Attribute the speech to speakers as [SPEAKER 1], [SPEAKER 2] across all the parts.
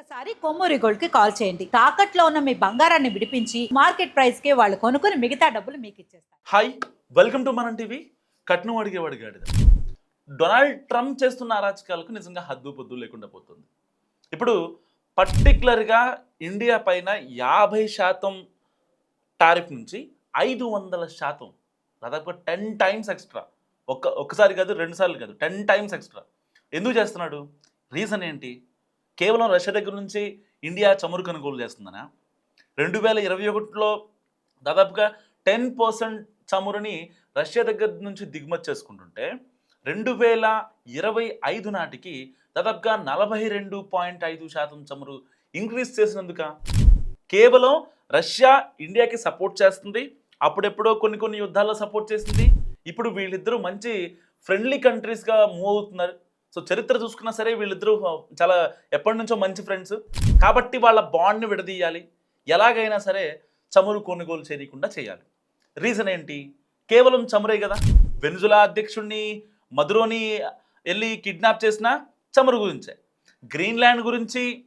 [SPEAKER 1] ఒక్కసారి కొమ్మూరి గోల్డ్కి కాల్ చేయండి. తాకట్లో ఉన్న మీ బంగారాన్ని విడిపించి మార్కెట్ ప్రైస్కి వాళ్ళు కొనుక్కుని మిగతా డబ్బులు మీకు ఇచ్చేస్తారు
[SPEAKER 2] హాయ్ వెల్కమ్ టు మనం టీవీ కట్నం అడిగేవాడు గాడిద. డొనాల్డ్ ట్రంప్ చేస్తున్న అరాచకాలకు నిజంగా హద్దు పొద్దు లేకుండా పోతుంది. ఇప్పుడు పర్టికులర్గా ఇండియా పైన యాభై శాతం టారిఫ్ నుంచి ఐదు వందల శాతం దాదాపు టెన్ టైమ్స్ ఎక్స్ట్రా. ఒక్క ఒక్కసారి కాదు రెండు సార్లు కాదు టెన్ టైమ్స్ ఎక్స్ట్రా. ఎందుకు చేస్తున్నాడు? రీజన్ ఏంటి? కేవలం రష్యా దగ్గర నుంచి ఇండియా చమురు కొనుగోలు చేస్తుందనా? రెండు వేల ఇరవై ఒకటిలో దాదాపుగా టెన్ పర్సెంట్ చమురుని రష్యా దగ్గర నుంచి దిగుమతి చేసుకుంటుంటే రెండు వేల ఇరవై ఐదు నాటికి దాదాపుగా నలభై రెండు పాయింట్ ఐదు శాతం చమురు ఇంక్రీజ్ చేసినందుక కేవలం రష్యా ఇండియాకి సపోర్ట్ చేస్తుంది. అప్పుడెప్పుడో కొన్ని కొన్ని యుద్ధాల్లో సపోర్ట్ చేసింది. ఇప్పుడు వీళ్ళిద్దరూ మంచి ఫ్రెండ్లీ కంట్రీస్గా మూవ్ అవుతున్నారు. సో చరిత్ర చూసుకున్నా సరే వీళ్ళిద్దరూ చాలా ఎప్పటి నుంచో మంచి ఫ్రెండ్స్ కాబట్టి వాళ్ళ బాండ్ని విడదీయాలి. ఎలాగైనా సరే చమురు కొనుగోలు చేయకుండా చేయాలి. రీజన్ ఏంటి? కేవలం చమురే కదా. వెనుజులా అధ్యక్షుడిని మధురోని వెళ్ళి కిడ్నాప్ చేసిన చమురు గురించే. గ్రీన్లాండ్ గురించి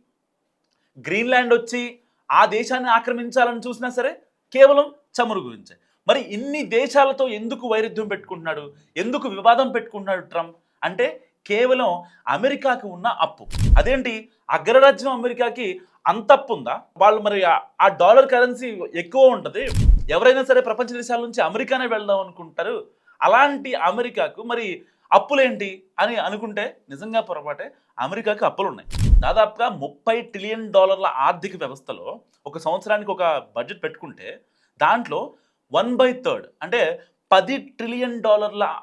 [SPEAKER 2] గ్రీన్లాండ్ వచ్చి ఆ దేశాన్ని ఆక్రమించాలని చూసినా సరే కేవలం చమురు గురించే. మరి ఇన్ని దేశాలతో ఎందుకు వైరుధ్యం పెట్టుకుంటున్నాడు? ఎందుకు వివాదం పెట్టుకుంటున్నాడు ట్రంప్? అంటే కేవలం అమెరికాకి ఉన్న అప్పు. అదేంటి? అగ్రరాజ్యం అమెరికాకి అంత అప్పు ఉందా? వాళ్ళు మరి ఆ- ఆ డాలర్ కరెన్సీ ఎక్కువ ఉంటుంది. ఎవరైనా సరే ప్రపంచ దేశాల నుంచి అమెరికానే వెళ్దాం అనుకుంటారు. అలాంటి అమెరికాకు మరి అప్పులేంటి అని అనుకుంటే నిజంగా పొరపాటే అమెరికాకి అప్పులు ఉన్నాయి దాదాపుగా ముప్పై ట్రిలియన్ డాలర్ల ఆర్థిక వ్యవస్థలో ఒక సంవత్సరానికి ఒక బడ్జెట్ పెట్టుకుంటే దాంట్లో వన్ బై థర్డ్ అంటే పది ట్రిలియన్ డాలర్ల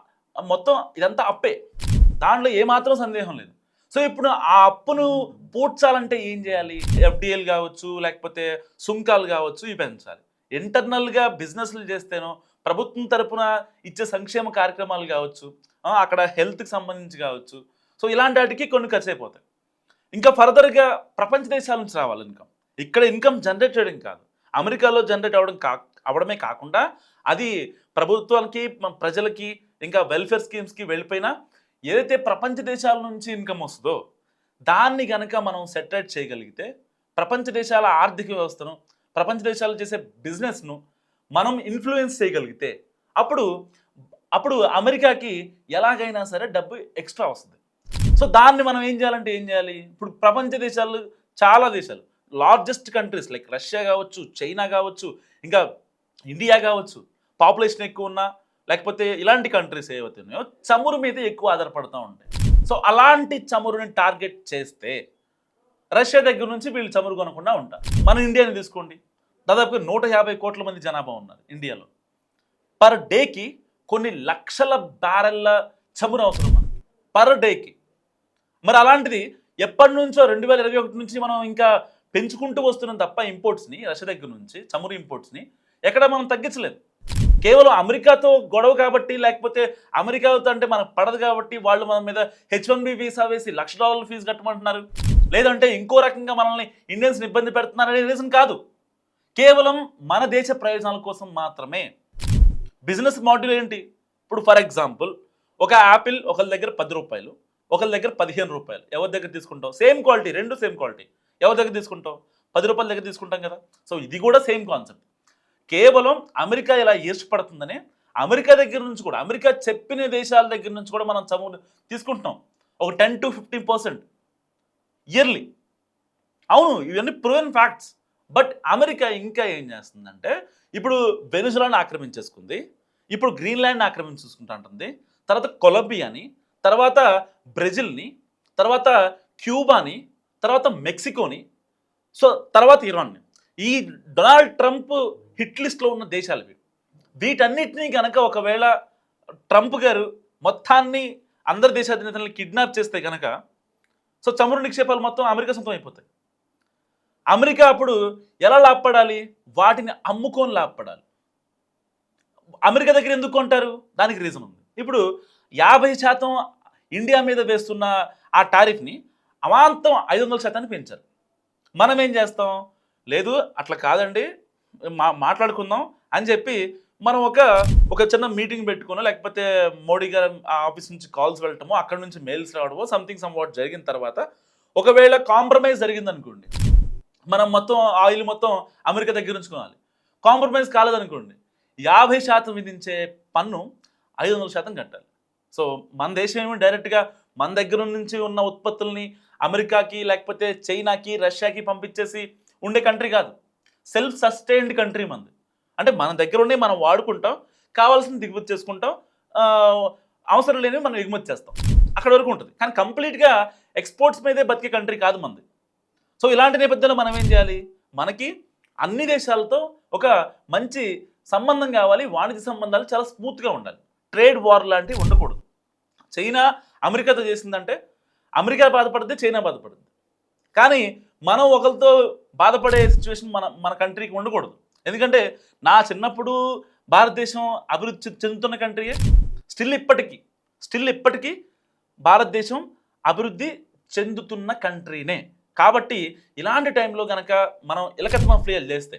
[SPEAKER 2] మొత్తం ఇదంతా అప్పే. దాంట్లో ఏమాత్రం సందేహం లేదు. సో ఇప్పుడు ఆ అప్పును పూడ్చాలంటే ఏం చేయాలి? ఎఫ్డిఎల్ కావచ్చు లేకపోతే సుంకాలు కావచ్చు ఇవి పెంచాలి. ఇంటర్నల్గా బిజినెస్లు చేస్తేనో ప్రభుత్వం తరపున ఇచ్చే సంక్షేమ కార్యక్రమాలు కావచ్చు అక్కడ హెల్త్కి సంబంధించి కావచ్చు. సో ఇలాంటి వాటికి కొన్ని ఖర్చు అయిపోతాయి ఇంకా ఫర్దర్గా ప్రపంచ దేశాల నుంచి రావాలి ఇన్కమ్. ఇక్కడ ఇన్కమ్ జనరేట్ చేయడం కాదు. అమెరికాలో జనరేట్ అవ్వడం కా అవడమే కాకుండా అది ప్రభుత్వానికి ప్రజలకి ఇంకా వెల్ఫేర్ స్కీమ్స్కి వెళ్ళిపోయినా ఏదైతే ప్రపంచ దేశాల నుంచి ఇన్కమ్ వస్తుందో దాన్ని కనుక మనం సెటరేట్ చేయగలిగితే ప్రపంచ దేశాల ఆర్థిక వ్యవస్థను ప్రపంచ దేశాలు చేసే బిజినెస్ను మనం ఇన్ఫ్లుయెన్స్ చేయగలిగితే అప్పుడు అప్పుడు అమెరికాకి ఎలాగైనా సరే డబ్బు ఎక్స్ట్రా వస్తుంది. సో దాన్ని మనం ఏం చేయాలంటే ఏం చేయాలి? ఇప్పుడు ప్రపంచ దేశాలు చాలా దేశాలు లార్జెస్ట్ కంట్రీస్ లైక్ రష్యా కావచ్చు చైనా కావచ్చు ఇంకా ఇండియా కావచ్చు పాపులేషన్ ఎక్కువ ఉన్నా లేకపోతే ఇలాంటి కంట్రీస్ ఏవైతున్నాయో చమురు మీద ఎక్కువ ఆధారపడుతూ ఉంటాయి. సో అలాంటి చమురుని టార్గెట్ చేస్తే రష్యా దగ్గర నుంచి వీళ్ళు చమురు కొనకుండా ఉంటారు. మన ఇండియాని తీసుకోండి. దాదాపుగా నూట యాభై కోట్ల మంది జనాభా ఉన్నారు ఇండియాలో. పర్ డేకి కొన్ని లక్షల బ్యారెళ్ళ చమురు అవసరం మనకి. పర్ డేకి మరి అలాంటిది ఎప్పటి నుంచో రెండు వేల ఇరవై ఒకటి నుంచి మనం ఇంకా పెంచుకుంటూ వస్తున్నాం తప్ప ఇంపోర్ట్స్ని రష్యా దగ్గర నుంచి చమురు ఇంపోర్ట్స్ని ఎక్కడ మనం తగ్గించలేదు కేవలం అమెరికాతో గొడవ కాబట్టి లేకపోతే అమెరికాతో అంటే మనకు పడదు కాబట్టి వాళ్ళు మన మీద హెచ్ వన్ బి వీసా వేసి లక్ష డాలర్ల ఫీజు కట్టమంటున్నారు. లేదంటే ఇంకో రకంగా మనల్ని ఇండియన్స్ని ఇబ్బంది పెడుతున్నారు అనే రీజన్ కాదు. కేవలం మన దేశ ప్రయోజనాల కోసం మాత్రమే. బిజినెస్ మోడల్ ఏంటి? ఇప్పుడు ఫర్ ఎగ్జాంపుల్ ఒక యాపిల్ ఒకరి దగ్గర పది రూపాయలు ఒకరి దగ్గర పదిహేను రూపాయలు. ఎవరి దగ్గర తీసుకుంటావు? సేమ్ క్వాలిటీ రెండు సేమ్ క్వాలిటీ. ఎవరి దగ్గర తీసుకుంటావు? పది రూపాయల దగ్గర తీసుకుంటాం కదా. సో ఇది కూడా సేమ్ కాన్సెప్ట్. కేవలం అమెరికా ఇలా ఏర్చిపడుతుందని అమెరికా దగ్గర నుంచి కూడా అమెరికా చెప్పిన దేశాల దగ్గర నుంచి కూడా మనం చమురు తీసుకుంటున్నాం. ఒక ten to fifteen percent yearly. అవును ఇవన్నీ ప్రూవెన్ ఫ్యాక్ట్స్ బట్ అమెరికా ఇంకా ఏం చేస్తుందంటే ఇప్పుడు వెనుజులాని ఆక్రమించేసుకుంది ఇప్పుడు గ్రీన్లాండ్ ఆక్రమించేసుకుంటా ఉంటుంది తర్వాత కొలంబియాని తర్వాత బ్రెజిల్ని తర్వాత క్యూబాని తర్వాత మెక్సికోని సో తర్వాత ఇరాన్ని. ఈ డొనాల్డ్ ట్రంప్ హిట్ లిస్ట్లో ఉన్న దేశాలు ఇవి. వీటన్నిటినీ కనుక ఒకవేళ ట్రంప్ గారు మొత్తాన్ని అందరి దేశాధినేతలను కిడ్నాప్ చేస్తే కనుక సో చమురు నిక్షేపాలు మొత్తం అమెరికా సొంతం అయిపోతాయి. అమెరికా అప్పుడు ఎలా లాభపడాలి? వాటిని అమ్ముకొని లాభపడాలి. అమెరికా దగ్గర ఎందుకు కొంటారు? దానికి రీజన్ ఉంది. ఇప్పుడు యాభై శాతం ఇండియా మీద వేస్తున్న ఆ టారిఫ్ని అమాంతం ఐదు వందల శాతాన్ని పెంచారు. మనం ఏం చేస్తాం? లేదు అట్లా కాదండి. మా మాట్లాడుకుందాం అని చెప్పి మనం ఒక ఒక చిన్న మీటింగ్ పెట్టుకునో లేకపోతే మోడీ గారి ఆ ఆఫీస్ నుంచి కాల్స్ వెళ్ళటమో అక్కడ నుంచి మెయిల్స్ రావడమో సంథింగ్ సమ్ వాట్ జరిగిన తర్వాత ఒకవేళ కాంప్రమైజ్ జరిగింది అనుకోండి మనం మొత్తం ఆయిల్ మొత్తం అమెరికా దగ్గర ఉంచుకోవాలి. కాంప్రమైజ్ కాలేదనుకోండి యాభై శాతం విధించే పన్ను ఐదు వందల శాతం కట్టాలి. సో మన దేశం ఏమి డైరెక్ట్గా మన దగ్గర నుంచి ఉన్న ఉత్పత్తుల్ని అమెరికాకి లేకపోతే చైనాకి రష్యాకి పంపించేసి ఉండే కంట్రీ కాదు. సెల్ఫ్ సస్టైన్డ్ కంట్రీ మనది అంటే మన దగ్గర ఉండే మనం వాడుకుంటాం కావాల్సిన దిగుమతి చేసుకుంటాం అవసరం లేనివి మనం ఎగుమతి చేస్తాం. అక్కడ వరకు ఉంటుంది. కానీ కంప్లీట్గా ఎక్స్పోర్ట్స్ మీదే బతికే కంట్రీ కాదు మనది సో ఇలాంటి నేపథ్యంలో మనం ఏం చేయాలి? మనకి అన్ని దేశాలతో ఒక మంచి సంబంధం కావాలి. వాణిజ్య సంబంధాలు చాలా స్మూత్గా ఉండాలి. ట్రేడ్ వార్ లాంటివి ఉండకూడదు. చైనా అమెరికాతో చేసిందంటే అమెరికా బాధపడుతుంది చైనా బాధపడుతుంది కానీ మనం ఒకరితో బాధపడే సిచ్యువేషన్ మన మన కంట్రీకి ఉండకూడదు. ఎందుకంటే నా చిన్నప్పుడు భారతదేశం అభివృద్ధి చెందుతున్న కంట్రీయే స్టిల్ ఇప్పటికీ స్టిల్ ఇప్పటికీ భారతదేశం అభివృద్ధి చెందుతున్న కంట్రీనే కాబట్టి ఇలాంటి టైంలో కనుక మనం ఇలకత్మ ఫ్రీయల్ చేస్తే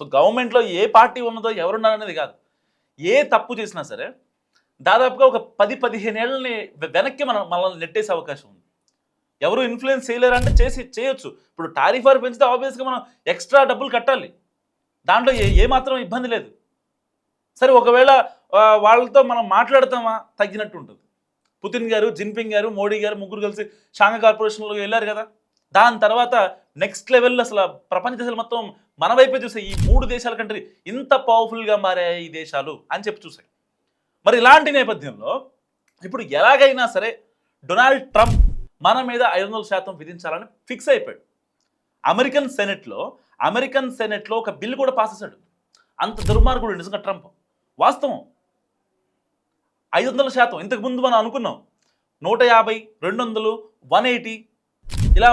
[SPEAKER 2] సో గవర్నమెంట్లో ఏ పార్టీ ఉన్నదో ఎవరున్నారనేది కాదు. ఏ తప్పు చేసినా సరే దాదాపుగా ఒక పది పదిహేను ఏళ్ళని వెనక్కి మనం మనల్ని నెట్టేసే అవకాశం ఉంది. ఎవరు ఇన్ఫ్లుయెన్స్ చేయలేరంటే చేసి చేయొచ్చు. ఇప్పుడు టారిఫ్ వారు పెంచితే ఆబ్వియస్గా మనం ఎక్స్ట్రా డబ్బులు కట్టాలి. దాంట్లో ఏ ఏమాత్రం ఇబ్బంది లేదు. సరే ఒకవేళ వాళ్ళతో మనం మాట్లాడతామా? తగ్గినట్టు ఉంటుంది. పుతిన్ గారు జిన్పింగ్ గారు మోడీ గారు ముగ్గురు కలిసి షాంఘై కార్పొరేషన్లో వెళ్ళారు కదా. దాని తర్వాత నెక్స్ట్ లెవెల్లో అసలు ప్రపంచ దేశాలు మొత్తం మన వైపే చూసాయి. ఈ మూడు దేశాల కంట్రీ ఇంత పవర్ఫుల్గా మారాయి ఈ దేశాలు అని చెప్పి చూసాయి. మరి ఇలాంటి నేపథ్యంలో ఇప్పుడు ఎలాగైనా సరే డొనాల్డ్ ట్రంప్ మన మీద ఐదు వందల శాతం విధించాలని ఫిక్స్ అయిపోయాడు. అమెరికన్ సెనెట్లో అమెరికన్ సెనెట్లో ఒక బిల్లు కూడా పాస్ చేశాడు. అంత దుర్మార్గుడు నిజంగా ట్రంప్. వాస్తవం. ఐదు వందల శాతం. ఇంతకు ముందు మనం అనుకున్నాం. నూట యాభై రెండు వందలు వన్ ఎయిటీ. ఇలా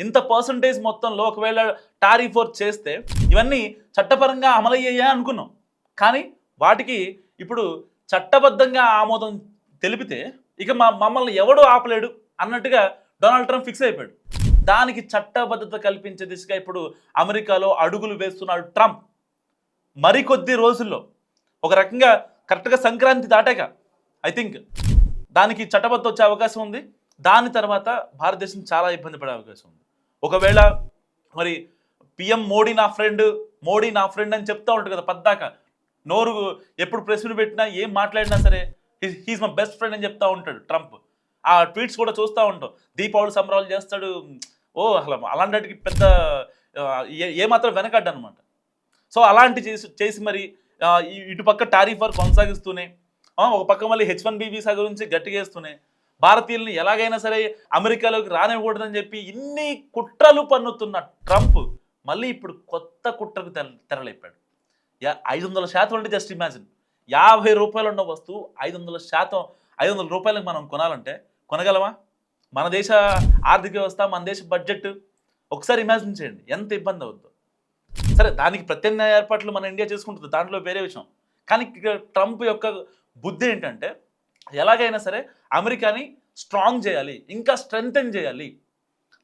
[SPEAKER 2] ఇంత పర్సంటేజ్ మొత్తంలో ఒకవేళ టారిఫ్ చేస్తే ఇవన్నీ చట్టపరంగా అమలయ్యాయా అనుకున్నాం. కానీ వాటికి ఇప్పుడు చట్టబద్ధంగా ఆమోదం తెలిపితే ఇక మా మమ్మల్ని ఎవడూ ఆపలేడు. అన్నట్టుగా డొనాల్డ్ ట్రంప్ ఫిక్స్ అయిపోయాడు. దానికి చట్టబద్ధత కల్పించే దిశగా ఇప్పుడు అమెరికాలో అడుగులు వేస్తున్నాడు ట్రంప్. మరికొద్ది రోజుల్లో ఒక రకంగా కరెక్ట్గా సంక్రాంతి దాటాక ఐ థింక్ దానికి చట్టబద్ధ వచ్చే అవకాశం ఉంది. దాని తర్వాత భారతదేశం చాలా ఇబ్బంది పడే అవకాశం ఉంది. ఒకవేళ మరి పిఎం మోడీ నా ఫ్రెండ్ మోడీ నా ఫ్రెండ్ అని చెప్తా ఉంటాడు కదా పద్దాక నోరు ఎప్పుడు ప్రెస్ పెట్టినా ఏం మాట్లాడినా సరే హీస్ మై బెస్ట్ ఫ్రెండ్ అని చెప్తా ఉంటాడు ట్రంప్. ఆ ట్వీట్స్ కూడా చూస్తూ ఉంటాం. దీపావళి సంబరాలు చేస్తాడు ఓ అసలు అలాంటికి పెద్ద ఏ- ఏమాత్రం వెనకడ్డు అనమాట సో అలాంటి చేసి చేసి మరి ఇటుపక్క టారీఫ్ వారు కొనసాగిస్తూనే ఒక పక్క మళ్ళీ హెచ్ వన్ బీ వీసా గురించి గట్టిగేస్తూనే భారతీయుల్ని ఎలాగైనా సరే అమెరికాలోకి రానివ్వకూడదని చెప్పి ఇన్ని కుట్రలు పన్నుతున్న ట్రంప్ మళ్ళీ ఇప్పుడు కొత్త కుట్రకు తెర తెరలేపాడు. యా ఐదు వందల శాతం అంటే జస్ట్ ఇమాజిన్ యాభై రూపాయలు ఉన్న వస్తువు ఐదు వందల శాతం ఐదు వందల రూపాయలకు మనం కొనాలంటే కొనగలమా? మన దేశ ఆర్థిక వ్యవస్థ మన దేశ బడ్జెట్ ఒకసారి ఇమాజిన్ చేయండి. ఎంత ఇబ్బంది అవుతుందో సరే దానికి ప్రత్యామ్నాయ ఏర్పాట్లు మన ఇండియా చేసుకుంటుంది. దాంట్లో వేరే విషయం. కానీ ట్రంప్ యొక్క బుద్ధి ఏంటంటే ఎలాగైనా సరే అమెరికాని స్ట్రాంగ్ చేయాలి ఇంకా స్ట్రెంగ్తెన్ చేయాలి.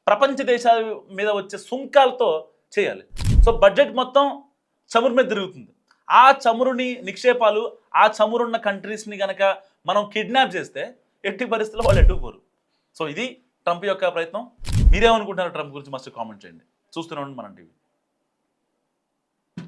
[SPEAKER 2] ప్రపంచ దేశాల మీద వచ్చే సుంకాలతో చేయాలి. సో బడ్జెట్ మొత్తం చమురు మీద తిరుగుతుంది. ఆ చమురుని నిక్షేపాలు ఆ చమురున్న కంట్రీస్ని కనుక మనం కిడ్నాప్ చేస్తే ఎట్టి పరిస్థితుల్లో వాళ్ళు ఎట్టుకుపోరు సో ఇది ట్రంప్ యొక్క ప్రయత్నం. మీరేమనుకుంటున్నారు ట్రంప్ గురించి మస్తు కామెంట్ చేయండి. చూస్తూనే ఉండండి మన టీవీ